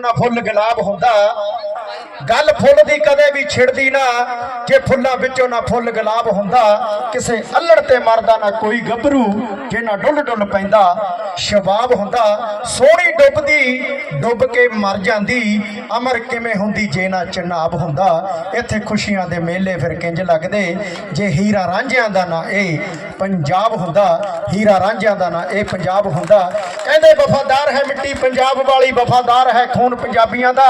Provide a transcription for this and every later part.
ਨਾ ਫੁੱਲ ਗੁਲਾਬ ਹੁੰਦਾ। ਗੱਲ ਫੁੱਲ ਦੀ ਕਦੇ ਵੀ ਛਿੜਦੀ ਨਾ। ਜੇ ਫੁੱਲਾਂ ਵਿੱਚੋਂ ਨਾ ਫੁੱਲ ਗੁਲਾਬ ਹੁੰਦਾ, ਕਿਸੇ ਅਲੜ ਤੇ ਮਰਦਾ ਨਾ ਕੋਈ ਗੱਭਰੂ, ਜੇ ਨਾ ਡੁੱਲ ਡੁੱਲ ਪੈਂਦਾ, ਸ਼ਬਾਬ ਹੁੰਦਾ। ਸੋਹਣੀ ਡੁੱਬਦੀ, ਡੁੱਬ ਕੇ ਮਰ ਜਾਂਦੀ। ਅਮਰ ਕਿਵੇਂ ਹੁੰਦੀ ਜੇ ਨਾ ਚਨਾਬ ਹੁੰਦਾ। ਇੱਥੇ ਖੁਸ਼ੀਆਂ ਦੇ ਮੇਲੇ ਫਿਰ ਕਿੰਜ ਲੱਗਦੇ? ਜੇ ਹੀਰਾ ਰਾਂਝਿਆਂ ਦਾ ਨਾ ਇਹ ਪੰਜਾਬ ਹੁੰਦਾ, ਹੀਰਾ ਰਾਂਝਿਆਂ ਦਾ ਨਾ ਇਹ ਪੰਜਾਬ ਹੁੰਦਾ। ਕਹਿੰਦੇ ਵਫਾਦਾਰ ਹੈ ਮਿੱਟੀ, ਪੰਜਾਬ ਵਾਲੀ ਵਫਾਦਾਰ ਹੈ ਖੂਨ। ਪੰਜਾਬੀਆਂ ਦਾ।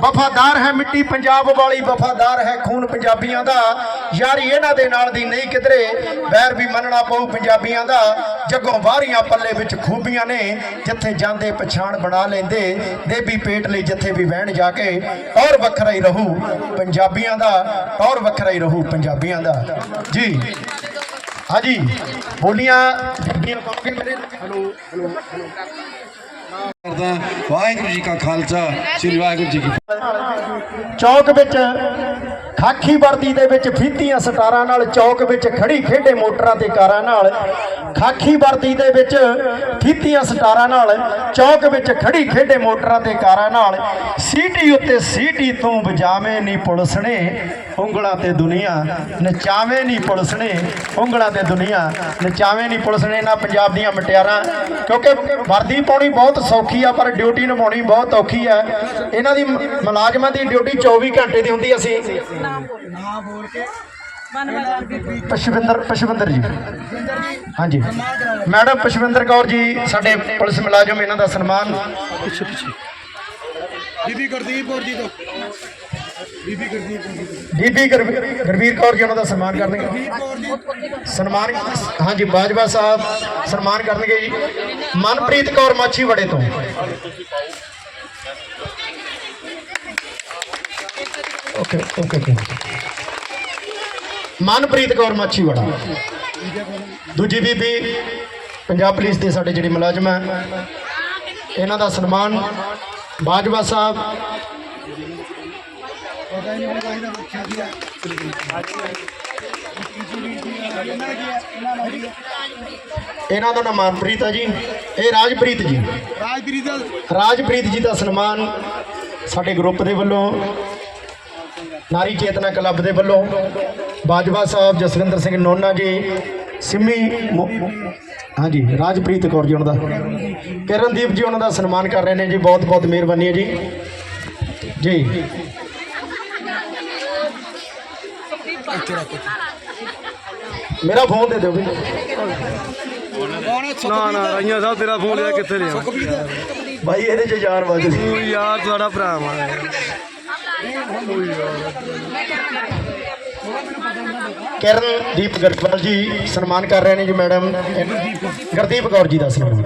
ਵਫਾਦਾਰ ਹੈ ਮਿੱਟੀ ਪੰਜਾਬ ਵਾਲੀ, ਵਫਾਦਾਰ ਹੈ ਖੂਨ ਪੰਜਾਬੀਆਂ ਦਾ। ਯਾਰੀ ਇਹਨਾਂ ਦੇ ਨਾਲ ਦੀ ਨਹੀਂ ਕਿਧਰੇ, ਵੈਰ ਵੀ ਮੰਨਣਾ ਪਊ ਪੰਜਾਬੀਆਂ ਦਾ। ਜੱਗੋਂ ਬਾਹਰੀਆਂ ਪੱਲੇ ਵਿੱਚ ਖੂਬੀਆਂ ਨੇ, ਜਿੱਥੇ ਜਾਂਦੇ ਪਛਾਣ ਬਣਾ ਲੈਂਦੇ। ਦੇਬੀ ਪੇਟ ਲਈ ਜਿੱਥੇ ਵੀ ਵਹਿਣ ਜਾ ਕੇ, ਔਰ ਵੱਖਰਾ ਹੀ ਰਹੂ ਪੰਜਾਬੀਆਂ ਦਾ, ਔਰ ਵੱਖਰਾ ਹੀ ਰਹੂ ਪੰਜਾਬੀਆਂ ਦਾ। ਜੀ। ਹਾਂਜੀ। ਬੋਲੀਆਂ ਬੀਬੀਆਂ ਪਾਉਂਗੇ ਮੇਰੇ ਹਲੋ ਹਲੋ। ਵਾਹਿਗੁਰੂ ਜੀ ਕਾ ਖਾਲਸਾ, ਸ੍ਰੀ ਵਾਹਿਗੁਰੂ ਜੀ ਕੀ ਚੌਕ ਵਿੱਚ ਖਾਕੀ ਵਰਦੀ ਦੇ ਵਿੱਚ ਫੀਤੀਆਂ ਸਟਾਰਾਂ ਨਾਲ, ਚੌਕ ਵਿੱਚ ਖੜੀ ਖੇਡੇ ਮੋਟਰਾਂ ਤੇ ਕਾਰਾਂ ਨਾਲ ਖਾਕੀ ਵਰਦੀ ਦੇ ਵਿੱਚ ਫੀਤੀਆਂ ਸਟਾਰਾਂ ਨਾਲ, ਚੌਕ ਵਿੱਚ ਖੜੀ ਖੇਡੇ ਮੋਟਰਾਂ ਤੇ ਕਾਰਾਂ ਨਾਲ, ਸੀਟੀ ਉੱਤੇ ਸੀਟੀ ਤੂੰ ਵਜਾਵੇਂ ਨਹੀਂ ਪੁਲਿਸ ਨੇ ਉਂਗਲਾਂ ਤੇ ਦੁਨੀਆ ਨਚਾਵੇਂ ਨਹੀਂ ਪੁਲਿਸ ਨੇ ਉਂਗਲਾਂ ਤੇ ਦੁਨੀਆ ਨਚਾਵੇਂ ਨਹੀਂ ਪੁਲਿਸ ਨੇ ਨਾ ਪੰਜਾਬ ਦੀਆਂ ਮਟਿਆਰਾਂ, ਕਿਉਂਕਿ ਵਰਦੀ ਪਾਉਣੀ ਬਹੁਤ ਸੌਖੀ ਆ, ਪਰ ਡਿਊਟੀ ਨਿਭਾਉਣੀ ਬਹੁਤ ਔਖੀ ਆ। ਇਹਨਾਂ ਦੀ ਮੁਲਾਜ਼ਮਾਂ ਦੀ ਡਿਊਟੀ 24 ਘੰਟੇ ਦੀ ਹੁੰਦੀ ਅਸੀਂ ਪਸ਼ਵਿੰਦਰ ਪਸ਼ਵਿੰਦਰ ਜੀ। ਹਾਂਜੀ। ਮੈਡਮ ਪਸ਼ਵਿੰਦਰ ਕੌਰ ਜੀ ਸਾਡੇ ਪੁਲਿਸ ਮੁਲਾਜ਼ਮ ਇਹਨਾਂ ਦਾ ਸਨਮਾਨ। ਬੀਬੀ ਗੁਰਦੀਪ ਕੌਰ ਜੀ ਤੋਂ। ਬੀਬੀ ਗੁਰਦੀਪ। ਬੀਬੀ ਗੁਰਵੀ- ਗੁਰਵੀਰ ਕੌਰ ਜੀ ਉਹਨਾਂ ਦਾ ਸਨਮਾਨ ਕਰਨਗੇ। ਸਨਮਾਨ ਹਾਂਜੀ ਬਾਜਵਾ ਸਾਹਿਬ ਸਨਮਾਨ ਕਰਨਗੇ ਜੀ। ਮਨਪ੍ਰੀਤ ਕੌਰ ਮਾਛੀ ਵੜੇ ਤੋਂ। Okay okay okay. Manpreet Kaur Machhi ਦੂਜੀ ਬੀਬੀ ਪੰਜਾਬ ਪੁਲਿਸ ਦੇ ਸਾਡੇ ਜਿਹੜੇ ਮੁਲਾਜ਼ਮ ਹੈ। ਇਹਨਾਂ ਦਾ ਸਨਮਾਨ ਬਾਜਵਾ ਸਾਹਿਬ। ਇਹਨਾਂ ਦਾ ਨਾਮ ਮਨਪ੍ਰੀਤ ਹੈ ਜੀ। ਇਹ ਰਾਜਪ੍ਰੀਤ ਜੀ। ਰਾਜਪੀਰੀ ਰਾਜਪ੍ਰੀਤ ਜੀ ਦਾ ਸਨਮਾਨ ਸਾਡੇ ਗਰੁੱਪ ਦੇ ਵੱਲੋਂ, ਨਾਰੀ ਚੇਤਨਾ ਕਲੱਬ ਦੇ ਵੱਲੋਂ ਬਾਜਵਾ ਸਾਹਿਬ ਜਸਵਿੰਦਰ ਸਿੰਘ ਨੋਨਾ ਜੀ ਸਿੰਮੀ ਹਾਂਜੀ ਰਾਜਪ੍ਰੀਤ ਕੌਰ ਜੀ ਉਹਨਾਂ ਦਾ। ਕਿਰਨਦੀਪ ਜੀ ਉਹਨਾਂ ਦਾ ਸਨਮਾਨ ਕਰ ਰਹੇ ਨੇ ਜੀ ਬਹੁਤ ਬਹੁਤ ਮਿਹਰਬਾਨੀ ਹੈ ਜੀ। ਜੀ। ਮੇਰਾ ਫੋਨ ਦੇ ਦਿਓ ਵੀ। ਨਾ ਨਾ ਰਾਈਆਂ ਸਾਹਿਬ ਤੇਰਾ ਫੋਨ ਲਿਆ ਕਿੱਥੇ ਲਿਆ? ਭਾਈ ਇਹਦੇ ਚ ਵੱਜਦੀ ਤੂੰ ਯਾਰ ਤੁਹਾਡਾ ਭਰਾ ਮਾਰ ਕਿਰਨਦੀਪ ਗਰਗਵਾਲ ਜੀ ਸਨਮਾਨ ਕਰ ਰਹੇ ਨੇ ਜੀ ਮੈਡਮ। ਗੁਰਦੀਪ ਕੌਰ ਜੀ ਦਾ ਸਨਮਾਨ।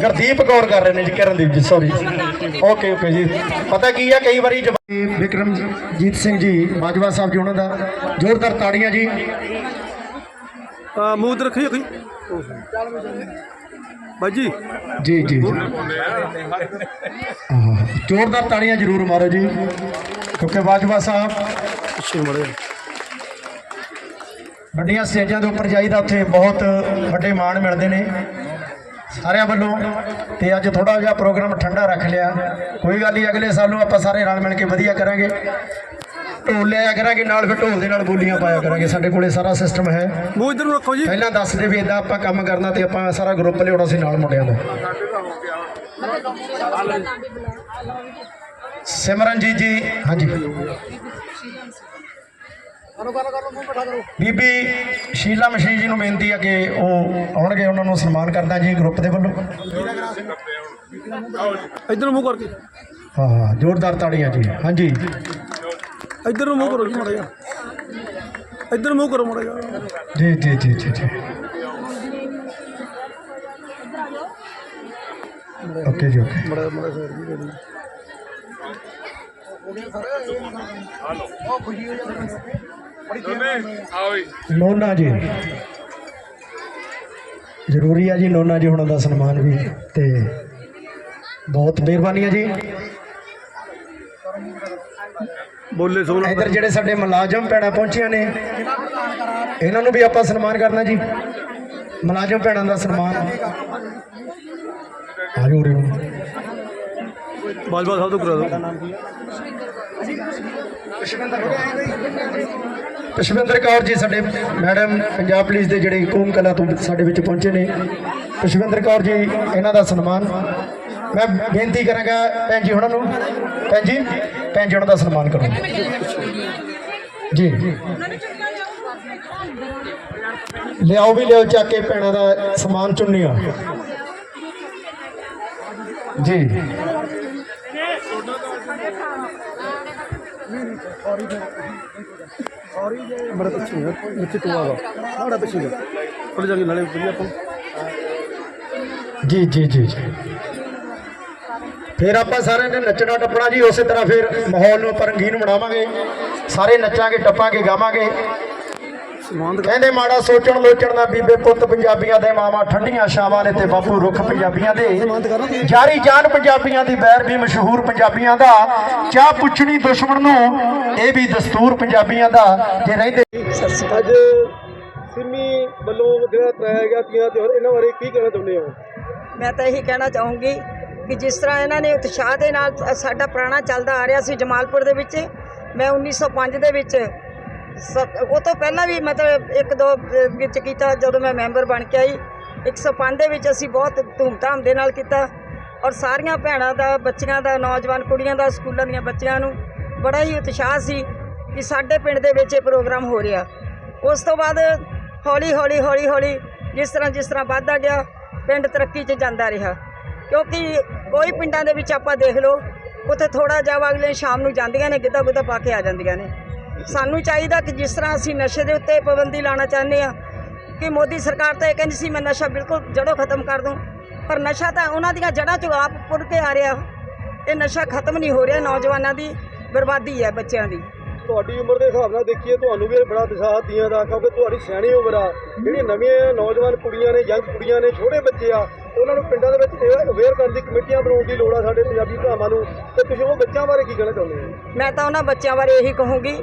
ਗੁਰਦੀਪ ਕੌਰ ਕਰ ਰਹੇ ਨੇ ਜੀ ਕਿਰਨਦੀਪ ਜੀ ਸੌਰੀ ਓਕੇ ਓਕੇ ਜੀ। ਪਤਾ ਕੀ ਆ ਕਈ ਵਾਰੀ ਜਵਾਬ ਵਿਕਰਮਜੀਤ ਸਿੰਘ ਜੀ ਬਾਜਵਾ ਸਾਹਿਬ ਜੀ ਉਹਨਾਂ ਦਾ ਜ਼ੋਰਦਾਰ ਤਾੜੀਆਂ ਜੀ। ਆ ਮੂੰਹ ਤੇ ਰੱਖੀ ਰੱਖੀ ਬਾਜੀ ਜੀ। ਜੀ ਜ਼ੋਰਦਾਰ ਤਾੜੀਆਂ ਜ਼ਰੂਰ ਮਾਰੋ ਜੀ। ਕਿਉਂਕਿ ਬਾਜਵਾ ਸਾਹਿਬ ਪਿੱਛੇ ਮੜੇ ਵੱਡੀਆਂ ਸਟੇਜਾਂ ਦੇ ਉੱਪਰ ਜਾਈਦਾ ਉੱਥੇ ਬਹੁਤ ਵੱਡੇ ਮਾਣ ਮਿਲਦੇ ਨੇ ਸਾਰਿਆਂ ਵੱਲੋਂ। ਤੇ ਅੱਜ ਥੋੜਾ ਜਿਹਾ ਪ੍ਰੋਗਰਾਮ ਠੰਡਾ ਰੱਖ ਲਿਆ। ਕੋਈ ਗੱਲ ਨਹੀਂ ਅਗਲੇ ਸਾਲ ਨੂੰ ਆਪਾਂ ਸਾਰੇ ਰਲ ਮਿਲ ਕੇ ਵਧੀਆ ਕਰਾਂਗੇ। ਢੋਲ ਲਿਆ ਕਰਾਂਗੇ ਨਾਲ ਫਿਰ ਢੋਲ ਦੇ ਨਾਲ ਬੋਲੀਆਂ ਪਾਇਆ ਕਰਾਂਗੇ। ਸਾਡੇ ਕੋਲੇ ਸਾਰਾ ਸਿਸਟਮ ਹੈ। ਮੂੰਹ ਇਧਰ ਨੂੰ ਰੱਖੋ ਜੀ। ਪਹਿਲਾਂ ਦੱਸ ਦੇ ਵੀ ਇਦਾਂ ਆਪਾਂ ਕੰਮ ਕਰਨਾ ਤੇ ਆਪਾਂ ਸਾਰਾ ਗਰੁੱਪ ਲਿਆਉਣਾ ਸੀ ਨਾਲ ਮੁੰਡਿਆਂ ਦਾ। ਸਿਮਰਨਜੀਤ ਜੀ ਹਾਂਜੀ। ਬੀਬੀ ਸ਼ੀਲਾ ਮਸ਼ੀ ਜੀ ਨੂੰ ਬੇਨਤੀ ਹੈ ਕਿ ਉਹ ਆਉਣਗੇ ਉਹਨਾਂ ਨੂੰ ਸਨਮਾਨ ਕਰਦਾ ਜੀ ਗਰੁੱਪ ਦੇ ਵੱਲੋਂ। ਇਧਰ ਨੂੰ ਮੂੰਹ ਕਰਕੇ। ਹਾਂ ਹਾਂ ਜ਼ੋਰਦਾਰ ਤਾੜੀਆਂ ਜੀ। ਹਾਂਜੀ। ਇਧਰ ਨੂੰ ਮੂੰਹ ਕਰੋ ਜੀ ਮੜਾ ਜਾ ਇਧਰ ਮੂੰਹ ਕਰੋ ਮੜਾ ਜਾ ਜੀ ਜੀ ਜੀ ਜੀ। ਜੀ ਓਕੇ ਜੀ ਓਕੇ। ਮੜਾ ਮੜਾ ਸਾਈਡ ਜੀ ਨੋਨਾ ਜੀ। ਜ਼ਰੂਰੀ ਆ ਜੀ ਨੋਨਾ ਜੀ ਹੁਣਾਂ ਦਾ ਸਨਮਾਨ ਵੀ ਤੇ ਬਹੁਤ ਮਿਹਰਬਾਨੀ ਹੈ ਜੀ। ਬੋਲੇ ਸੋਨਾ ਇਧਰ ਜਿਹੜੇ ਸਾਡੇ ਮੁਲਾਜ਼ਮ ਭੈਣਾਂ ਪਹੁੰਚੀਆਂ ਨੇ ਇਹਨਾਂ ਨੂੰ ਵੀ ਆਪਾਂ ਸਨਮਾਨ ਕਰਨਾ ਜੀ। ਮੁਲਾਜ਼ਮ ਭੈਣਾਂ ਦਾ ਸਨਮਾਨ। ਆਜੋ ਨੂੰ। ਬਾਜਵਾ ਸਾਹਿਬ ਤੋਂ ਕਰਾ ਦਿਓ। ਪੁਸ਼ਪਿੰਦਰ ਕੌਰ। ਜੀ ਸਾਡੇ ਮੈਡਮ ਪੰਜਾਬ ਪੁਲਿਸ ਦੇ ਜਿਹੜੇ ਕੌਮ ਕਲਾ ਤੋਂ ਸਾਡੇ ਵਿੱਚ ਪਹੁੰਚੇ ਨੇ। ਪੁਸ਼ਪਿੰਦਰ ਕੌਰ ਜੀ ਇਹਨਾਂ ਦਾ ਸਨਮਾਨ। ਮੈਂ ਬੇਨਤੀ ਕਰਾਂਗਾ ਭੈਣ ਜੀ ਉਹਨਾਂ ਨੂੰ। ਭੈਣ ਜੀ ਭੈਣ ਜੀ ਉਹਨਾਂ ਦਾ ਸਨਮਾਨ ਕਰੋ। ਜੀ। ਲਿਆਓ ਵੀ ਲਿਆਓ ਚੱਕ ਕੇ ਭੈਣਾਂ ਦਾ ਸਮਾਨ ਚੁੰਨੀਆਂ ਜੀ। ਬੜਾ ਪਿੱਛੇ ਹੈ ਨੀਚੇ ਟੋਆ ਦਾ ਬੜਾ ਪਿੱਛੇ ਹੈ ਥੋੜੇ ਜਾ ਨਾਲੇ ਵਧੀਆ ਆਪਾਂ ਜੀ ਜੀ ਜੀ ਜੀ। ਫਿਰ ਆਪਾਂ ਸਾਰਿਆਂ ਨੇ ਨੱਚਣਾ ਟੱਪਣਾ ਜੀ, ਉਸੇ ਤਰ੍ਹਾਂ ਫਿਰ ਮਾਹੌਲ ਨੂੰ ਆਪਾਂ ਰੰਗੀਨ ਬਣਾਵਾਂਗੇ। ਸਾਰੇ ਨੱਚਾਂਗੇ, ਟੱਪਾਂਗੇ, ਗਾਵਾਂਗੇ। ਕਹਿੰਦੇ ਮਾੜਾ ਸੋਚਣ ਲੋਚਣ ਦਾ ਬੀਬੇ ਪੁੱਤ ਪੰਜਾਬੀਆਂ ਦੇ ਮਾਵਾ ਠੰਡੀਆਂ ਛਾਵਾਂ ਨੇ ਤੇ ਬਾਪੂ ਰੁੱਖ ਪੰਜਾਬੀਆਂ ਦੇ। ਜਾਰੀ ਜਾਨ ਪੰਜਾਬੀਆਂ ਦੀ ਬੈਰ ਵੀ ਮਸ਼ਹੂਰ ਪੰਜਾਬੀਆਂ ਦਾ। ਚਾਹ ਪੁੱਛਣੀ ਦੁਸ਼ਮਣ ਨੂੰ ਇਹ ਵੀ ਦਸਤੂਰ ਪੰਜਾਬੀਆਂ ਦਾ ਜੇ ਰਹਿੰਦੇ। ਅੱਜ ਸਿਮੀ ਵੱਲੋਂ ਜਿਹੜਾ ਕਰਾਇਆ ਗਿਆ ਤੀਆਂ ਤਿਉਹਾਰ ਇਹਨਾਂ ਬਾਰੇ ਕੀ ਕਹਿਣਾ ਚਾਹੁੰਦੇ ਹੋ? ਮੈਂ ਤਾਂ ਇਹੀ ਕਹਿਣਾ ਚਾਹੂੰਗੀ ਕਿ ਜਿਸ ਤਰ੍ਹਾਂ ਇਹਨਾਂ ਨੇ ਉਤਸ਼ਾਹ ਦੇ ਨਾਲ ਸਾਡਾ ਪੁਰਾਣਾ ਚੱਲਦਾ ਆ ਰਿਹਾ ਸੀ ਜਮਾਲਪੁਰ ਦੇ ਵਿੱਚ ਮੈਂ 1905 ਦੇ ਵਿੱਚ ਉਹ ਤੋਂ ਪਹਿਲਾਂ ਵੀ ਮਤਲਬ ਇੱਕ ਦੋ ਵਿੱਚ ਕੀਤਾ ਜਦੋਂ ਮੈਂ ਮੈਂਬਰ ਬਣ ਕੇ ਆਈ। 105 ਦੇ ਵਿੱਚ ਅਸੀਂ ਬਹੁਤ ਧੂਮਧਾਮ ਦੇ ਨਾਲ ਕੀਤਾ ਔਰ ਸਾਰੀਆਂ ਭੈਣਾਂ ਦਾ, ਬੱਚੀਆਂ ਦਾ, ਨੌਜਵਾਨ ਕੁੜੀਆਂ ਦਾ, ਸਕੂਲਾਂ ਦੀਆਂ ਬੱਚਿਆਂ ਨੂੰ ਬੜਾ ਹੀ ਉਤਸ਼ਾਹ ਸੀ ਕਿ ਸਾਡੇ ਪਿੰਡ ਦੇ ਵਿੱਚ ਇਹ ਪ੍ਰੋਗਰਾਮ ਹੋ ਰਿਹਾ। ਉਸ ਤੋਂ ਬਾਅਦ ਹੌਲੀ ਹੌਲੀ ਹੌਲੀ ਹੌਲੀ ਜਿਸ ਤਰ੍ਹਾਂ ਜਿਸ ਤਰ੍ਹਾਂ ਵੱਧਦਾ ਗਿਆ, ਪਿੰਡ ਤਰੱਕੀ 'ਚ ਜਾਂਦਾ ਰਿਹਾ। ਕਿਉਂਕਿ ਕੋਈ ਪਿੰਡਾਂ ਦੇ ਵਿੱਚ ਆਪਾਂ ਦੇਖ ਲਓ, ਉੱਥੇ ਥੋੜਾ ਜਿਹਾ ਵਾ ਅਗਲੇ ਸ਼ਾਮ ਨੂੰ ਜਾਂਦੀਆਂ ਨੇ, ਗਿੱਧਾ ਗੁੱਧਾ ਪਾ ਕੇ ਆ ਜਾਂਦੀਆਂ ਨੇ। ਸਾਨੂੰ ਚਾਹੀਦਾ ਕਿ ਜਿਸ ਤਰ੍ਹਾਂ ਅਸੀਂ ਨਸ਼ੇ ਦੇ ਉੱਤੇ ਪਾਬੰਦੀ ਲਾਣਾ ਚਾਹੁੰਦੇ ਆ ਕਿ ਮੋਦੀ ਸਰਕਾਰ ਤਾਂ ਇਹ ਕਹਿੰਦੀ ਸੀ, ਮੈਂ ਨਸ਼ਾ ਬਿਲਕੁਲ ਜੜੋਂ ਖਤਮ ਕਰ ਦੂੰ। ਪਰ ਨਸ਼ਾ ਤਾਂ ਉਹਨਾਂ ਦੀਆਂ ਜੜ੍ਹਾਂ 'ਚੋਂ ਆਪ ਪੁੱਟ ਕੇ ਆ ਰਿਹਾ। ਇਹ ਨਸ਼ਾ ਖਤਮ ਨਹੀਂ ਹੋ ਰਿਹਾ, ਨੌਜਵਾਨਾਂ ਦੀ ਬਰਬਾਦੀ ਹੈ, ਬੱਚਿਆਂ ਦੀ। ਤੁਹਾਡੀ ਉਮਰ ਦੇ ਹਿਸਾਬ ਨਾਲ ਦੇਖੀਏ, ਤੁਹਾਨੂੰ ਵੀ ਬੜਾ ਦਿਸ਼ਾ ਤੀਆਂ ਦਾ, ਕਿਉਂਕਿ ਤੁਹਾਡੀ ਸਿਆਣੀ ਉਮਰ ਆ। ਜਿਹੜੀਆਂ ਨਵੀਆਂ ਨੌਜਵਾਨ ਕੁੜੀਆਂ ਨੇ, ਯੰਗ ਕੁੜੀਆਂ ਨੇ, ਛੋਟੇ ਬੱਚੇ ਆ ਉਹਨਾਂ ਨੂੰ ਪਿੰਡਾਂ ਦੇ ਵਿੱਚ ਅਵੇਅਰ ਕਰਨ ਦੀ ਕਮੇਟੀਆਂ ਬਣਾਉਣ ਦੀ ਲੋੜ ਆ ਸਾਡੇ ਪੰਜਾਬੀ ਭਰਾਵਾਂ ਨੂੰ। ਤੇ ਤੁਸੀਂ ਉਹ ਬੱਚਿਆਂ ਬਾਰੇ ਕੀ ਕਹਿਣਾ ਚਾਹੁੰਦੇ ਹੋ? ਮੈਂ ਤਾਂ ਉਹਨਾਂ ਬੱਚਿਆਂ ਬਾਰੇ ਇਹੀ ਕਹੂੰਗੀ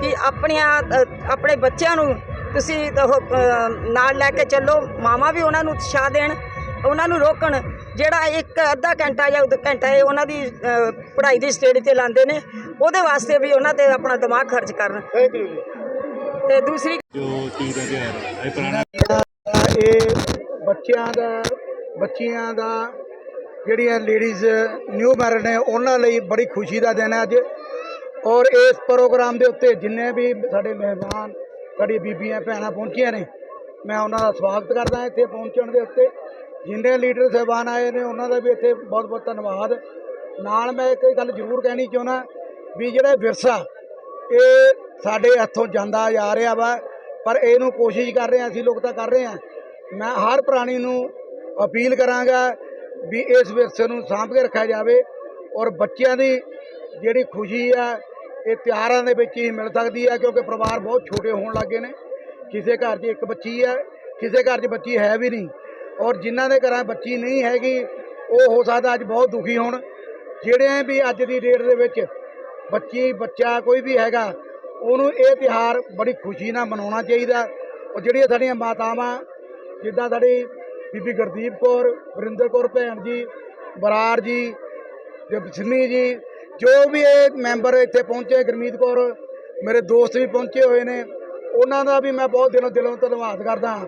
ਕਿ ਆਪਣੀਆਂ ਆਪਣੇ ਬੱਚਿਆਂ ਨੂੰ ਤੁਸੀਂ ਨਾਲ ਲੈ ਕੇ ਚੱਲੋ। ਮਾਵਾਂ ਵੀ ਉਹਨਾਂ ਨੂੰ ਉਤਸ਼ਾਹ ਦੇਣ ਉਹਨਾਂ ਨੂੰ ਰੋਕਣ। ਜਿਹੜਾ ਇੱਕ ਅੱਧਾ ਘੰਟਾ ਜਾਂ ਘੰਟਾ ਇਹ ਉਹਨਾਂ ਦੀ ਪੜ੍ਹਾਈ ਦੀ ਸਟੇਜ ਤੇ ਲਾਉਂਦੇ ਨੇ ਉਹਦੇ ਵਾਸਤੇ ਵੀ ਉਹਨਾਂ ਤੇ ਆਪਣਾ ਦਿਮਾਗ ਖਰਚ ਕਰਨ। ਥੈਂਕ ਯੂ ਜੀ। ਤੇ ਦੂਸਰੀ ਇਹ ਬੱਚਿਆਂ ਦਾ ਬੱਚੀਆਂ ਦਾ ਜਿਹੜੀਆਂ ਲੇਡੀਜ਼ ਨਿਊ ਮੈਰਿਡ ਨੇ, ਉਹਨਾਂ ਲਈ ਬੜੀ ਖੁਸ਼ੀ ਦਾ ਦਿਨ ਹੈ ਅੱਜ। ਔਰ ਇਸ ਪ੍ਰੋਗਰਾਮ ਦੇ ਉੱਤੇ ਜਿੰਨੇ ਵੀ ਸਾਡੇ ਮਹਿਮਾਨ, ਸਾਡੀ ਬੀਬੀਆਂ, ਭੈਣਾਂ ਪਹੁੰਚੀਆਂ ਨੇ, ਮੈਂ ਉਹਨਾਂ ਦਾ ਸਵਾਗਤ ਕਰਦਾ ਇੱਥੇ ਪਹੁੰਚਣ ਦੇ ਉੱਤੇ। ਜਿੰਨੇ ਲੀਡਰ ਸਾਹਿਬਾਨ ਆਏ ਨੇ, ਉਹਨਾਂ ਦਾ ਵੀ ਇੱਥੇ ਬਹੁਤ ਬਹੁਤ ਧੰਨਵਾਦ। ਨਾਲ ਮੈਂ ਇੱਕ ਗੱਲ ਜ਼ਰੂਰ ਕਹਿਣੀ ਚਾਹੁੰਦਾ ਵੀ ਜਿਹੜਾ ਵਿਰਸਾ, ਇਹ ਸਾਡੇ ਹੱਥੋਂ ਜਾਂਦਾ ਜਾ ਰਿਹਾ ਵਾ, ਪਰ ਇਹਨੂੰ ਕੋਸ਼ਿਸ਼ ਕਰ ਰਹੇ ਹਾਂ, ਅਸੀਂ ਲੋਕ ਤਾਂ ਕਰ ਰਹੇ ਹਾਂ। ਮੈਂ ਹਰ ਪ੍ਰਾਣੀ ਨੂੰ ਅਪੀਲ ਕਰਾਂਗਾ ਵੀ ਇਸ ਵਿਰਸੇ ਨੂੰ ਸਾਂਭ ਕੇ ਰੱਖਿਆ ਜਾਵੇ ਔਰ ਬੱਚਿਆਂ ਦੀ ਜਿਹੜੀ ਖੁਸ਼ੀ ਆ, ਇਹ ਤਿਉਹਾਰਾਂ ਦੇ ਵਿੱਚ ਹੀ ਮਿਲ ਸਕਦੀ ਹੈ ਕਿਉਂਕਿ ਪਰਿਵਾਰ ਬਹੁਤ ਛੋਟੇ ਹੋਣ ਲੱਗੇ ਨੇ। ਕਿਸੇ ਘਰ 'ਚ ਇੱਕ ਬੱਚੀ ਹੈ ਕਿਸੇ ਘਰ 'ਚ ਬੱਚੀ ਹੈ ਵੀ ਨਹੀਂ। ਔਰ ਜਿਨ੍ਹਾਂ ਦੇ ਘਰਾਂ ਬੱਚੀ ਨਹੀਂ ਹੈਗੀ, ਉਹ ਹੋ ਸਕਦਾ ਅੱਜ ਬਹੁਤ ਦੁਖੀ ਹੋਣ। ਜਿਹੜੇ ਵੀ ਅੱਜ ਦੀ ਡੇਟ ਦੇ ਵਿੱਚ ਬੱਚੀ, ਬੱਚਾ ਕੋਈ ਵੀ ਹੈਗਾ, ਉਹਨੂੰ ਇਹ ਤਿਹਾਰ ਬੜੀ ਖੁਸ਼ੀ ਨਾਲ ਮਨਾਉਣਾ ਚਾਹੀਦਾ। ਔਰ ਜਿਹੜੀਆਂ ਸਾਡੀਆਂ ਮਾਤਾਵਾਂ, ਜਿੱਦਾਂ ਸਾਡੀ ਬੀਬੀ ਗੁਰਦੀਪ ਕੌਰ, ਵਰਿੰਦਰ ਕੌਰ ਭੈਣ ਜੀ, ਬਰਾੜ ਜੀ ਤੇ ਜੀ, ਜੋ ਵੀ ਇਹ ਮੈਂਬਰ ਇੱਥੇ ਪਹੁੰਚੇ, ਗੁਰਮੀਤ ਕੌਰ, ਮੇਰੇ ਦੋਸਤ ਵੀ ਪਹੁੰਚੇ ਹੋਏ ਨੇ। ਉਹਨਾਂ ਦਾ ਵੀ ਮੈਂ ਬਹੁਤ ਦਿਲੋਂ ਦਿਲੋਂ ਧੰਨਵਾਦ ਕਰਦਾ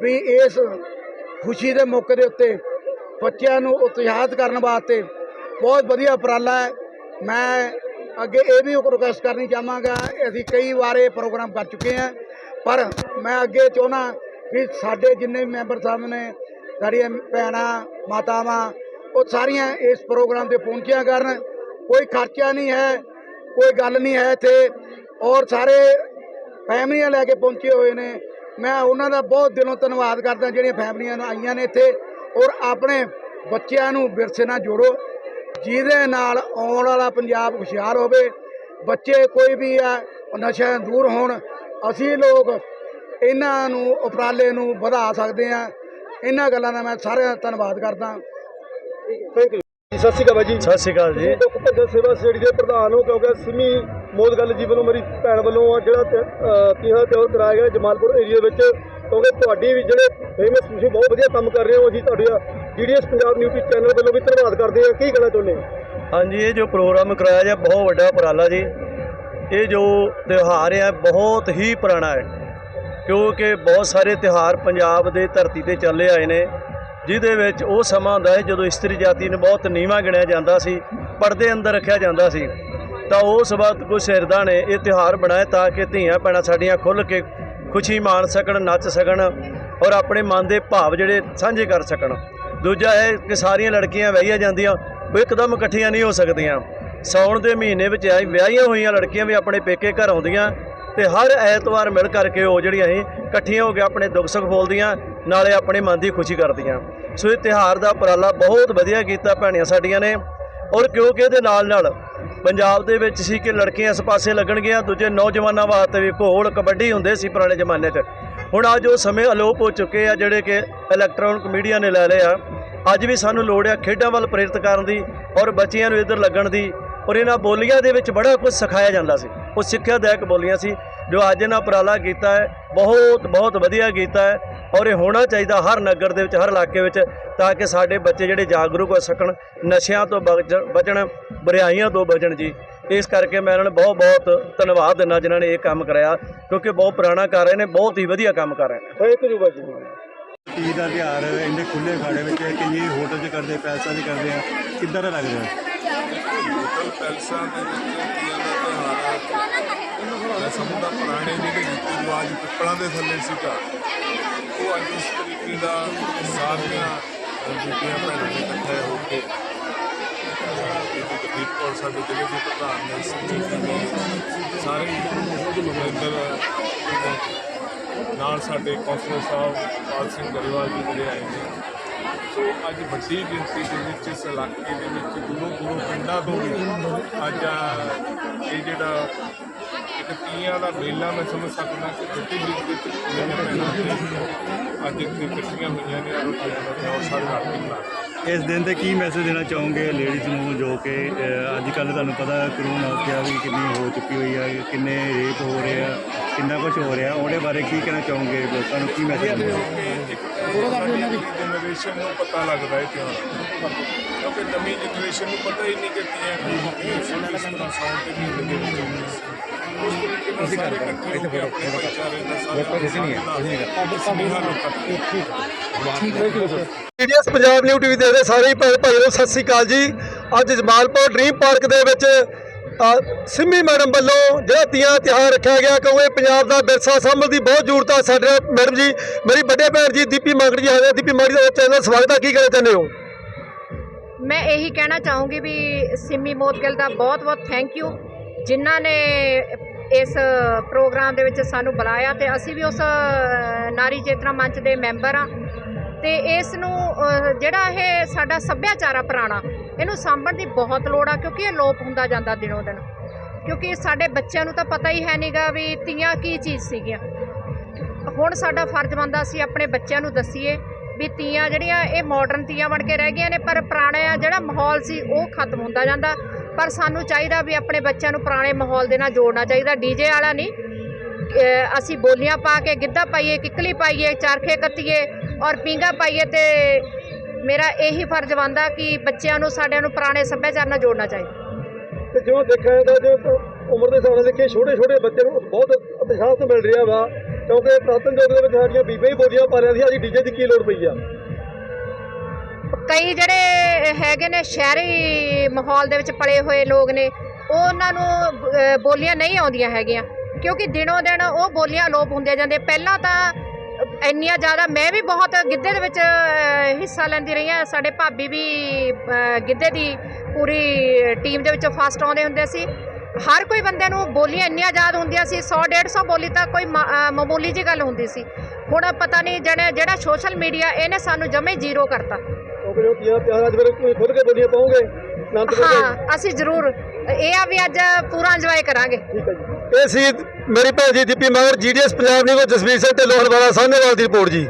ਵੀ ਇਸ ਖੁਸ਼ੀ ਦੇ ਮੌਕੇ ਦੇ ਉੱਤੇ ਬੱਚਿਆਂ ਨੂੰ ਉਤਸ਼ਾਹਿਤ ਕਰਨ ਵਾਸਤੇ ਬਹੁਤ ਵਧੀਆ ਉਪਰਾਲਾ ਹੈ। ਮੈਂ ਅੱਗੇ ਇਹ ਵੀ ਰਿਕੁਐਸਟ ਕਰਨੀ ਚਾਹਾਂਗਾ, ਅਸੀਂ ਕਈ ਵਾਰ ਇਹ ਪ੍ਰੋਗਰਾਮ ਕਰ ਚੁੱਕੇ ਹਾਂ, ਪਰ ਮੈਂ ਅੱਗੇ ਚਾਹੁੰਦਾ ਵੀ ਸਾਡੇ ਜਿੰਨੇ ਵੀ ਮੈਂਬਰ ਸਾਹਿਬ ਨੇ, ਸਾਡੀਆਂ ਭੈਣਾਂ, ਮਾਤਾਵਾਂ, ਉਹ ਸਾਰੀਆਂ ਇਸ ਪ੍ਰੋਗਰਾਮ ਤੇ ਪਹੁੰਚਿਆ ਕਰਨ। ਕੋਈ ਖਰਚਾ ਨਹੀਂ ਹੈ, ਕੋਈ ਗੱਲ ਨਹੀਂ ਹੈ ਇੱਥੇ। ਔਰ ਸਾਰੇ ਫੈਮਲੀਆਂ ਲੈ ਕੇ ਪਹੁੰਚੇ ਹੋਏ ਨੇ। ਮੈਂ ਉਹਨਾਂ ਦਾ ਬਹੁਤ ਦਿਲੋਂ ਧੰਨਵਾਦ ਕਰਦਾ, ਜਿਹੜੀਆਂ ਫੈਮਲੀਆਂ ਆਈਆਂ ਨੇ ਇੱਥੇ। ਔਰ ਆਪਣੇ ਬੱਚਿਆਂ ਨੂੰ ਵਿਰਸੇ ਨਾਲ ਜੋੜੋ, ਜਿਹਦੇ ਨਾਲ ਆਉਣ ਵਾਲਾ ਪੰਜਾਬ ਹੁਸ਼ਿਆਰ ਹੋਵੇ। ਬੱਚੇ ਕੋਈ ਵੀ ਆ, ਨਸ਼ਿਆਂ ਦੂਰ ਹੋਣ। ਅਸੀਂ ਲੋਕ ਇਹਨਾਂ ਨੂੰ ਉਪਰਾਲੇ ਨੂੰ ਵਧਾ ਸਕਦੇ ਆ ਇਹਨਾਂ ਗੱਲਾਂ ਦਾ ਮੈਂ ਸਾਰਿਆਂ ਦਾ ਧੰਨਵਾਦ ਕਰਦਾ। ਥੈਂਕ ਯੂ ਸਤਿ ਸ਼੍ਰੀ ਅਕਾਲ ਬਾਈ ਜੀ। ਸਤਿ ਸ਼੍ਰੀ ਅਕਾਲ ਜੀ। ਦੁੱਖ ਭੱਜਣ ਸੇਵਾ ਸੋਸਾਇਟੀ ਦੇ ਪ੍ਰਧਾਨ ਹੋ ਕਿਉਂਕਿ ਸਿਮੀ ਮੋਦ ਗੱਲ ਜੀ ਵੱਲੋਂ ਮੇਰੀ ਭੈਣ ਵੱਲੋਂ ਆ ਜਿਹੜਾ ਤੀਹਾਂ ਤਿਉਹਾਰ ਕਰਾਇਆ ਗਿਆ ਜਮਾਲਪੁਰ ਏਰੀਆ ਵਿੱਚ। ਕਿਉਂਕਿ ਤੁਹਾਡੀ ਵੀ ਜਿਹੜੇ ਫੇਮਸ ਤੁਸੀਂ ਬਹੁਤ ਵਧੀਆ ਕੰਮ ਕਰ ਰਹੇ ਹੋ ਅਸੀਂ ਤੁਹਾਡੇ ਜੀਡੀਐਸ ਪੰਜਾਬ ਨਿਊਜ਼ ਚੈਨਲ ਵੱਲੋਂ ਵੀ ਧੰਨਵਾਦ ਕਰਦੇ ਹਾਂ। ਕੀ ਕਹਿਣਾ ਚਾਹੁੰਦੇ ਹੋ? ਹਾਂਜੀ ਇਹ ਜੋ ਪ੍ਰੋਗਰਾਮ ਕਰਾਇਆ ਜਾ ਬਹੁਤ ਵੱਡਾ ਉਪਰਾਲਾ ਜੀ। ਇਹ ਜੋ ਤਿਉਹਾਰ ਹੈ ਬਹੁਤ ਹੀ ਪੁਰਾਣਾ ਹੈ। ਕਿਉਂਕਿ ਬਹੁਤ ਸਾਰੇ ਤਿਉਹਾਰ ਪੰਜਾਬ ਦੇ ਧਰਤੀ ਤੇ ਚੱਲੇ ਆਏ ਨੇ, ਜਿਹਦੇ ਵਿੱਚ ਉਹ ਸਮਾਂ ਹੁੰਦਾ ਹੈ ਜਦੋਂ ਇਸਤਰੀ ਜਾਤੀ ਨੂੰ ਬਹੁਤ ਨੀਵਾਂ ਗਿਣਿਆ ਜਾਂਦਾ ਸੀ, ਪਰਦੇ ਅੰਦਰ ਰੱਖਿਆ ਜਾਂਦਾ ਸੀ। ਤਾਂ ਉਸ ਵਕਤ ਕੁਝ ਸਿਰਦਾ ਨੇ ਇਹ ਤਿਉਹਾਰ ਬਣਾਏ ਤਾਂ ਕਿ ਧੀਆਂ ਭੈਣਾਂ ਸਾਡੀਆਂ ਖੁੱਲ੍ਹ ਕੇ ਖੁਸ਼ੀ ਮਾਣ ਸਕਣ, ਨੱਚ ਸਕਣ ਔਰ ਆਪਣੇ ਮਨ ਦੇ ਭਾਵ ਜਿਹੜੇ ਸਾਂਝੇ ਕਰ ਸਕਣ। ਦੂਜਾ ਹੈ ਕਿ ਸਾਰੀਆਂ ਲੜਕੀਆਂ ਵਿਆਹੀਆਂ ਜਾਂਦੀਆਂ, ਉਹ ਇੱਕਦਮ ਇਕੱਠੀਆਂ ਨਹੀਂ ਹੋ ਸਕਦੀਆਂ। ਸਾਉਣ ਦੇ ਮਹੀਨੇ ਵਿੱਚ ਵਿਆਹੀਆਂ ਹੋਈਆਂ ਲੜਕੀਆਂ ਵੀ ਆਪਣੇ ਪੇਕੇ ਘਰ ਆਉਂਦੀਆਂ ਤੇ ਹਰ ਐਤਵਾਰ ਮਿਲ ਕਰਕੇ ਉਹ ਜਿਹੜੀਆਂ ਅਸੀਂ ਇਕੱਠੀਆਂ ਹੋ ਕੇ ਆਪਣੇ ਦੁੱਖ ਸੁੱਖ ਬੋਲਦੀਆਂ, ਨਾਲੇ ਆਪਣੇ ਮਨ ਦੀ ਖੁਸ਼ੀ ਕਰਦੀਆਂ। ਸੋ ਇਹ ਤਿਉਹਾਰ ਦਾ ਉਪਰਾਲਾ ਬਹੁਤ ਵਧੀਆ ਕੀਤਾ ਭੈਣੀਆਂ ਸਾਡੀਆਂ ਨੇ। ਔਰ ਕਿਉਂਕਿ ਇਹਦੇ ਨਾਲ ਨਾਲ ਪੰਜਾਬ ਦੇ ਵਿੱਚ ਸੀ ਕਿ ਲੜਕੀਆਂ ਇਸ ਪਾਸੇ ਲੱਗਣਗੀਆਂ, ਦੂਜੇ ਨੌਜਵਾਨਾਂ ਵਾਸਤੇ ਵੀ ਘੋਲ ਕਬੱਡੀ ਹੁੰਦੇ ਸੀ ਪੁਰਾਣੇ ਜ਼ਮਾਨੇ 'ਚ। ਹੁਣ ਅੱਜ ਉਹ ਸਮੇਂ ਅਲੋਪ ਹੋ ਚੁੱਕੇ ਆ, ਜਿਹੜੇ ਕਿ ਇਲੈਕਟ੍ਰੋਨਿਕ ਮੀਡੀਆ ਨੇ ਲੈ ਲਏ ਆ। ਅੱਜ ਵੀ ਸਾਨੂੰ ਲੋੜ ਆ ਖੇਡਾਂ ਵੱਲ ਪ੍ਰੇਰਿਤ ਕਰਨ ਦੀ ਔਰ ਬੱਚਿਆਂ ਨੂੰ ਇੱਧਰ ਲੱਗਣ ਦੀ। ਔਰ ਇਹਨਾਂ ਬੋਲੀਆਂ ਦੇ ਵਿੱਚ ਬੜਾ ਕੁਝ ਸਿਖਾਇਆ ਜਾਂਦਾ ਸੀ। ਉਹ ਸਿੱਖਿਆਦਾਇਕ ਬੋਲੀਆਂ ਸੀ ਜੋ ਅੱਜ ਇਹਨਾਂ ਉਪਰਾਲਾ ਕੀਤਾ ਹੈ ਬਹੁਤ ਬਹੁਤ ਵਧੀਆ ਕੀਤਾ ਹੈ ਔਰ ਇਹ ਹੋਣਾ ਚਾਹੀਦਾ ਹਰ ਨਗਰ ਦੇ ਵਿੱਚ ਹਰ ਇਲਾਕੇ ਵਿੱਚ ਤਾਂ ਕਿ ਸਾਡੇ ਬੱਚੇ ਜਿਹੜੇ ਜਾਗਰੂਕ ਹੋ ਸਕਣ ਨਸ਼ਿਆਂ ਤੋਂ ਬਚ- ਬਚਣ ਬੁਰਾਈਆਂ ਤੋਂ ਬਚਣ ਜੀ। ਇਸ ਕਰਕੇ ਮੈਂ ਇਹਨਾਂ ਨੂੰ ਬਹੁਤ ਬਹੁਤ ਧੰਨਵਾਦ ਦਿੰਦਾ ਜਿਨ੍ਹਾਂ ਨੇ ਇਹ ਕੰਮ ਕਰਾਇਆ ਕਿਉਂਕਿ ਬਹੁਤ ਪੁਰਾਣਾ ਕਰ ਰਹੇ ਨੇ ਬਹੁਤ ਹੀ ਵਧੀਆ ਕੰਮ ਕਰ ਰਹੇ ਨੇ ਥੈਂਕ ਯੂ ਬਾਜੀ ਈਦ ਦਾ ਤਿਉਹਾਰ ਇੰਨੇ ਖੁੱਲੇ ਖਾੜੇ ਵਿੱਚ ਕਈ ਹੋਟਲ 'ਚ ਕਰਦੇ ਪੈਸਾ 'ਚ ਕਰਦੇ ਆ ਕਿੱਦਾਂ ਦਾ ਲੱਗ ਰਿਹਾ ਪੈਲਸਾਂ ਦੇ ਵਿੱਚ ਤੀਆਂ ਦਾ ਤਿਉਹਾਰ ਰਸਮ ਦਾ ਪੁਰਾਣੇ ਜਿਹੜੇ ਰੀਤੀ ਰਿਵਾਜ ਪਿੱਪਲਾਂ ਦੇ ਥੱਲੇ ਸੀਗਾ, ਉਹ ਅੱਜ ਇਸ ਤਰੀਕੇ ਦਾ ਸਾਰੀਆਂ ਬੀਬੀਆਂ ਭੈਣਾਂ ਨੇ ਇਕੱਠੇ ਹੋ ਕੇ ਇਹ ਕੌਰ ਸਾਡੇ ਜ਼ਿਲ੍ਹੇ ਦੇ ਪ੍ਰਧਾਨ ਨੇ ਸੰਜੀਤ ਨੇ, ਸਾਰੇ ਨੁਮਾਇੰਦਰ ਨਾਲ ਸਾਡੇ ਕੌਂਸਲਰ ਸਾਹਿਬ, ਪਾਲ ਸਿੰਘ ਗਰੇਵਾਲ ਜੀ ਜਿਹੜੇ ਆਏ ਨੇ ਸੋ ਅੱਜ ਵੱਡੀ ਗਿਣਤੀ ਦੇ ਵਿੱਚ ਇਸ ਇਲਾਕੇ ਦੇ ਵਿੱਚ ਦੂਰੋਂ ਦੂਰੋਂ ਪਿੰਡਾਂ ਤੋਂ ਵੀ ਅੱਜ ਇਹ ਜਿਹੜਾ ਇੱਕ ਤੀਆਂ ਦਾ ਮੇਲਾ ਮੈਂ ਸਮਝ ਸਕਦਾ ਕਿ ਵੱਡੀ ਗਿਣਤੀ ਵਿੱਚ ਕੁੜੀਆਂ ਭੈਣਾਂ ਅੱਜ ਇੱਥੇ ਇਕੱਠੀਆਂ ਹੋਈਆਂ ਨੇ ਔਰ ਤੀਆਂ ਦਾ ਤਿਉਹਾਰ, ਸਾਰੇ ਇਸ ਦਿਨ ਤੇ ਕੀ ਮੈਸੇਜ ਦੇਣਾ ਚਾਹੋਗੇ ਲੇਡੀਜ਼ ਨੂੰ ਜੋ ਕਿ ਅੱਜ ਕੱਲ੍ਹ ਤੁਹਾਨੂੰ ਪਤਾ ਕਰੋਨਾ ਹੱਤਿਆ ਵੀ ਕਿੰਨੀ ਹੋ ਚੁੱਕੀ ਹੋਈ ਆ ਕਿੰਨੇ ਰੇਪ ਹੋ ਰਹੇ ਆ ਕਿੰਨਾ ਕੁਝ ਹੋ ਰਿਹਾ ਉਹਦੇ ਬਾਰੇ ਕੀ ਕਹਿਣਾ ਚਾਹੋਗੇ? ਲੋਕਾਂ ਨੂੰ ਕੀ ਮੈਸੇਜ ਜਨਰੇਸ਼ਨ ਨੂੰ ਪਤਾ ਲੱਗਦਾ ਹੈ ਤਿਉਹਾਰ ਕਿਉਂਕਿ ਨਵੀਂ ਜਨਰੇਸ਼ਨ ਨੂੰ ਪਤਾ ਹੀ ਨਹੀਂ ਕਿ ਕੀ ਹੁੰਦੀਆਂ ਸੀ ਕਿਸ ਤਰ੍ਹਾਂ ਸਾਉਣ ਦੇ ਮਹੀਨੇ ਦੇ ਵਿੱਚ ਹੁੰਦੀਆਂ ਸੀ ਉਸ ਤਰੀਕੇ ਨਾਲ ਸਾਰੇ ਇਕੱਠੇ ਹੋ ਕੇ ਆਪਣੇ ਭਾਈਚਾਰੇ ਦਾ ਸਾਰੇ ਸੁਨੇਹਾ ਲੋਕਾਂ ਤੱਕ। ਪੀਡੀਐਸ ਪੰਜਾਬ ਨਿਊ ਟੀਵੀ ਦੇਖਦੇ ਸਾਰੇ ਭਾਈ ਭਾਈ ਨੂੰ ਸਤਿ ਸ੍ਰੀ ਅਕਾਲ ਜੀ। ਅੱਜ ਜਮਾਲਪੁਰ ਡ੍ਰੀਮ ਪਾਰਕ ਦੇ ਵਿੱਚ ਸਿੰਮੀ ਮੈਡਮ ਵੱਲੋਂ ਜਿਹੜਾ ਤੀਆਂ ਤਿਉਹਾਰ ਰੱਖਿਆ ਗਿਆ ਕਿਉਂਕਿ ਪੰਜਾਬ ਦਾ ਵਿਰਸਾ ਸੰਭਲ ਦੀ ਬਹੁਤ ਜ਼ਰੂਰਤ ਆ ਸਾਡੇ ਮੈਡਮ ਜੀ ਮੇਰੀ ਵੱਡੇ ਭੈਣ ਜੀ ਦੀਪੀ ਮੰਗੜ ਜੀ ਹਾਜ਼ਰ ਦੀਪੀ ਮੰਗੜ ਦਾ ਚੈਨਲ ਸਵਾਗਤ ਹੈ ਕੀ ਕਹਿਣਾ ਚਾਹੁੰਦੇ ਹੋ? ਮੈਂ ਇਹੀ ਕਹਿਣਾ ਚਾਹੂੰਗੀ ਵੀ ਸਿੰਮੀ ਮੋਦਗਿਲ ਦਾ ਬਹੁਤ-ਬਹੁਤ ਥੈਂਕ ਯੂ ਜਿਨ੍ਹਾਂ ਨੇ ਇਸ ਪ੍ਰੋਗਰਾਮ ਦੇ ਵਿੱਚ ਸਾਨੂੰ ਬੁਲਾਇਆ ਤੇ ਅਸੀਂ ਵੀ ਉਸ ਨਾਰੀ ਚੇਤਨਾ ਮੰਚ ਦੇ ਮੈਂਬਰ ਆ ਤੇ ਇਸ ਨੂੰ ਜਿਹੜਾ ਇਹ ਸਾਡਾ ਸੱਭਿਆਚਾਰ ਆ ਪੁਰਾਣਾ, ਇਹਨੂੰ ਸਾਂਭਣ ਦੀ ਬਹੁਤ ਲੋੜ ਆ ਕਿਉਂਕਿ ਇਹ ਲੋਪ ਹੁੰਦਾ ਜਾਂਦਾ ਦਿਨੋਂ ਦਿਨ। ਕਿਉਂਕਿ ਸਾਡੇ ਬੱਚਿਆਂ ਨੂੰ ਤਾਂ ਪਤਾ ਹੀ ਹੈ ਨਹੀਂਗਾ ਵੀ ਤੀਆਂ ਕੀ ਚੀਜ਼ ਸੀਗੀਆਂ। ਹੁਣ ਸਾਡਾ ਫਰਜ਼ ਬਣਦਾ ਸੀ ਆਪਣੇ ਬੱਚਿਆਂ ਨੂੰ ਦਸੀਏ ਵੀ ਤੀਆਂ ਜਿਹੜੀਆਂ, ਇਹ ਮਾਡਰਨ ਤੀਆਂ ਬਣ ਕੇ ਰਹਿ ਗਈਆਂ ਨੇ, ਪਰ ਪੁਰਾਣਾ ਜਿਹੜਾ ਮਾਹੌਲ ਸੀ, ਉਹ ਖਤਮ ਹੁੰਦਾ ਜਾਂਦਾ। ਪਰ ਸਾਨੂੰ ਚਾਹੀਦਾ ਵੀ ਆਪਣੇ ਬੱਚਿਆਂ ਨੂੰ ਪੁਰਾਣੇ ਮਾਹੌਲ ਦੇ ਨਾਲ ਜੋੜਨਾ ਚਾਹੀਦਾ। ਡੀਜੇ ਵਾਲਾ ਨਹੀਂ। ਅਸੀਂ ਬੋਲੀਆਂ ਪਾ ਕੇ ਗਿੱਧਾ ਪਾਈਏ, ਕਿੱਕਲੀ ਪਾਈਏ, ਚਰਖੇ ਕੱਤੀਏ ਔਰ ਪੀਂਘਾ ਪਾਈਏ ਤੇ ਮੇਰਾ ਇਹੀ ਫਰਜ਼ ਬਣਦਾ ਕਿ ਬੱਚਿਆਂ ਨੂੰ, ਸਾਡਿਆਂ ਨੂੰ ਪੁਰਾਣੇ ਸੱਭਿਆਚਾਰ ਨਾਲ ਜੋੜਨਾ ਚਾਹੀਦਾ। ਤੇ ਜੋ ਦੇਖਿਆ ਜਾਂਦਾ, ਜੇ ਉਮਰ ਦੇ ਹਿਸਾਬ ਨਾਲ ਦੇਖੀਏ ਛੋਟੇ ਛੋਟੇ ਬੱਚੇ ਨੂੰ ਬਹੁਤ ਉਤਸ਼ਾਹ ਮਿਲ ਰਿਹਾ ਵਾ। ਕਿਉਂਕਿ ਪ੍ਰਾਤਨ ਯੁੱਗ ਦੇ ਵਿੱਚ ਸਾਡੀਆਂ ਬੀਬੀਆਂ ਹੀ ਬੋਲੀਆਂ ਪਾ ਰਹੀਆਂ ਸੀ, ਅੱਜ ਡੀਜੇ ਦੀ ਕੀ ਲੋੜ ਪਈ ਆ? ਕਈ ਜਿਹੜੇ ਹੈਗੇ ਨੇ ਸ਼ਹਿਰੀ ਮਾਹੌਲ ਦੇ ਵਿੱਚ ਪਲੇ ਹੋਏ ਲੋਕ ਨੇ ਉਹ ਉਹਨਾਂ ਨੂੰ ਬੋਲੀਆਂ ਨਹੀਂ ਆਉਂਦੀਆਂ ਹੈਗੀਆਂ। ਕਿਉਂਕਿ ਦਿਨੋਂ ਦਿਨ ਉਹ ਬੋਲੀਆਂ ਅਲੋਪ ਹੁੰਦੀਆਂ ਜਾਂਦੇ ਪਹਿਲਾਂ ਤਾਂ ਇੰਨੀਆਂ ਜ਼ਿਆਦਾ, ਮੈਂ ਵੀ ਬਹੁਤ ਗਿੱਧੇ ਦੇ ਵਿੱਚ ਹਿੱਸਾ ਲੈਂਦੀ ਰਹੀ ਹਾਂ। ਸਾਡੇ ਭਾਬੀ ਵੀ ਗਿੱਧੇ ਦੀ ਪੂਰੀ ਟੀਮ ਦੇ ਵਿੱਚੋਂ ਫਸਟ ਆਉਂਦੇ ਹੁੰਦੇ ਸੀ। ਹਰ ਕੋਈ ਬੰਦੇ ਨੂੰ ਬੋਲੀਆਂ ਇੰਨੀਆਂ ਯਾਦ ਹੁੰਦੀਆਂ ਸੀ 100 150 ਬੋਲੀ ਤਾਂ ਕੋਈ ਮਾ- ਮਾਮੂਲੀ ਜੀ ਗੱਲ ਹੁੰਦੀ ਸੀ। ਹੁਣ ਪਤਾ ਨਹੀਂ, ਜਿਹੜਾ ਜਿਹੜਾ ਸੋਸ਼ਲ ਮੀਡੀਆ ਇਹਨੇ ਸਾਨੂੰ ਜਮੇ ਜ਼ੀਰੋ ਕਰਤਾ। ਤੀਆਂ ਅੱਜ ਖੁੱਲ ਕੇ ਬੋਲੀਆਂ ਪਾਉਂਗੇ ਹਾਂ ਅਸੀਂ ਜ਼ਰੂਰ। ਇਹ ਆ ਵੀ ਅੱਜ ਪੂਰਾ ਇੰਜੋਏ ਕਰਾਂਗੇ। ਠੀਕ ਹੈ ਜੀ। ਇਹ ਸੀ ਮੇਰੀ ਭੈਣ ਜੀ ਦੀਪੀ ਮਗਰ ਜੀਡੀਐਸ ਪੰਜਾਬ ਨਿਊਜ਼ ਜਸਵੀਰ ਸਿੰਘ ਢਿੱਲੋਂ ਹਲਵਾਰਾ ਸਾਹਨੇਵਾਲ ਦੀ ਰਿਪੋਰਟ ਜੀ।